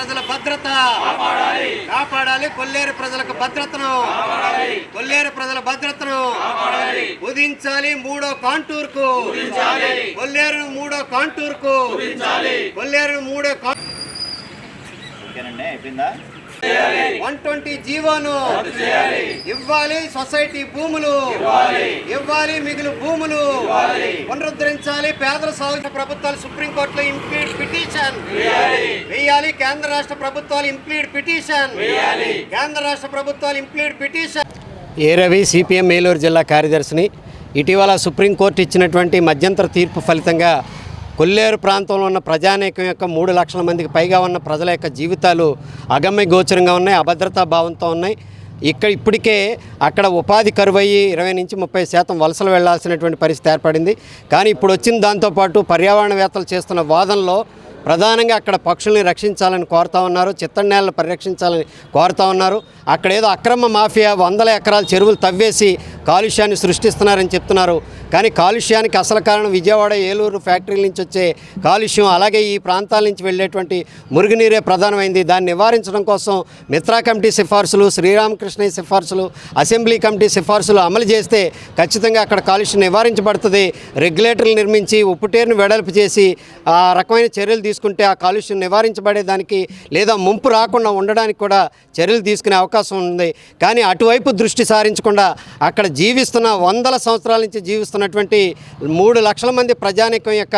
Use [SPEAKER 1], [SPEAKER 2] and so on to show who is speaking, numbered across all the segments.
[SPEAKER 1] ప్రజల భద్రత. కాపాడాలి. కొల్లేరు ప్రజలకు భద్రతను. కొల్లేరు ప్రజల భద్రతను. ఉదించాలి మూడో కాంటూర్కు కొల్లేరు మూడో కాంటూర్కు కొల్లేరు మూడో
[SPEAKER 2] అయిపోయిందా?
[SPEAKER 1] వన్ ట్వంటీ జీవోను. ఇవ్వాలి సొసైటీ భూములు. ఇవ్వాలి మిగులు భూములు. పునరుద్ధరించాలి పేదల సాగు ప్రభుత్వాలు సుప్రీంకోర్టులో పిటిషన్. వేయాలి. కేంద్ర రాష్ట్ర ప్రభుత్వాలు ఇంప్లీడ్ పిటిషన్. కేంద్ర రాష్ట్ర ప్రభుత్వాలు implead petition. A Ravi CPM Eluru జిల్లా కార్యదర్శిని ఇటీవల సుప్రీంకోర్టు ఇచ్చినటువంటి మధ్యంతర తీర్పు ఫలితంగా కొల్లేరు ప్రాంతంలో ఉన్న ప్రజానీకం యొక్క మూడు లక్షల మందికి పైగా ఉన్న ప్రజల యొక్క జీవితాలు అగమ్య గోచరంగా ఉన్నాయి అభద్రతా భావంతో ఉన్నాయి. ఇక్కడ ఇప్పటికే అక్కడ ఉపాధి కరువయ్యి ఇరవై నుంచి ముప్పై శాతం వలసలు వెళ్ళాల్సినటువంటి పరిస్థితి ఏర్పడింది. కానీ ఇప్పుడు వచ్చిన దాంతోపాటు పర్యావరణవేత్తలు చేస్తున్న వాదనలో ప్రధానంగా అక్కడ పక్షుల్ని రక్షించాలని కోరుతా ఉన్నారు చిత్తడినేళ్ళని పరిరక్షించాలని కోరుతా ఉన్నారు. అక్కడ ఏదో అక్రమ మాఫియా వందల ఎకరాల చెరువులు తవ్వేసి కాలుష్యాన్ని సృష్టిస్తున్నారని చెప్తున్నారు. కానీ కాలుష్యానికి అసలు కారణం విజయవాడ ఏలూరు ఫ్యాక్టరీల నుంచి వచ్చే కాలుష్యం అలాగే ఈ ప్రాంతాల నుంచి వెళ్ళేటువంటి మురుగునీరే ప్రధానమైంది. దాన్ని నివారించడం కోసం మిత్రా కమిటీ సిఫార్సులు శ్రీరామకృష్ణయ్య సిఫార్సులు అసెంబ్లీ కమిటీ సిఫార్సులు అమలు చేస్తే ఖచ్చితంగా అక్కడ కాలుష్యం నివారించబడుతుంది. రెగ్యులేటర్లు నిర్మించి ఉప్పుటేరును వెడల్పు చేసి ఆ రకమైన చర్యలు తీసుకుంటే ఆ కాలుష్యం నివారించబడేదానికి లేదా ముంపు రాకుండా ఉండడానికి కూడా చర్యలు తీసుకునే అవకాశం ఉంది. కానీ అటువైపు దృష్టి సారించకుండా అక్కడ జీవిస్తున్న వందల సంవత్సరాల నుంచి జీవిస్తున్నటువంటి మూడు లక్షల మంది ప్రజానీకం యొక్క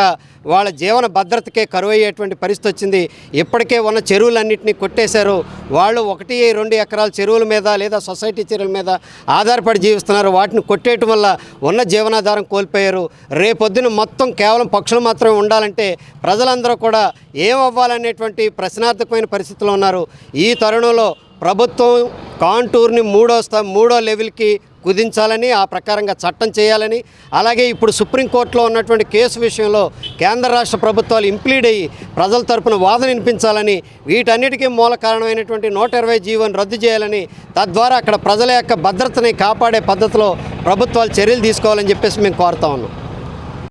[SPEAKER 1] వాళ్ళ జీవన భద్రతకే కరువయ్యేటువంటి పరిస్థితి వచ్చింది. ఇప్పటికే ఉన్న చెరువులన్నింటినీ కొట్టేశారు. వాళ్ళు ఒకటి రెండు ఎకరాల చెరువుల మీద లేదా సొసైటీ చెరువుల మీద ఆధారపడి జీవిస్తున్నారు. వాటిని కొట్టేయటం వల్ల ఉన్న జీవనాధారం కోల్పోయారు. రేపొద్దున మొత్తం కేవలం పక్షులు మాత్రమే ఉండాలంటే ప్రజలందరూ కూడా ఏమవ్వాలనేటువంటి ప్రశ్నార్థకమైన పరిస్థితిలో ఉన్నారు. ఈ తరుణంలో ప్రభుత్వం కాంటూర్ని మూడో స్థా మూడో లెవెల్కి కుదించాలని ఆ ప్రకారంగా చట్టం చేయాలని అలాగే ఇప్పుడు సుప్రీంకోర్టులో ఉన్నటువంటి కేసు విషయంలో కేంద్ర రాష్ట్ర ప్రభుత్వాలు ఇంప్లీడ్ అయ్యి ప్రజల తరపున వాదన వినిపించాలని వీటన్నిటికీ మూల కారణమైనటువంటి నూట ఇరవై జీవోని రద్దు చేయాలని తద్వారా అక్కడ ప్రజల యొక్క భద్రతని కాపాడే పద్ధతిలో ప్రభుత్వాలు చర్యలు తీసుకోవాలని చెప్పేసి మేము కోరుతా ఉన్నాం.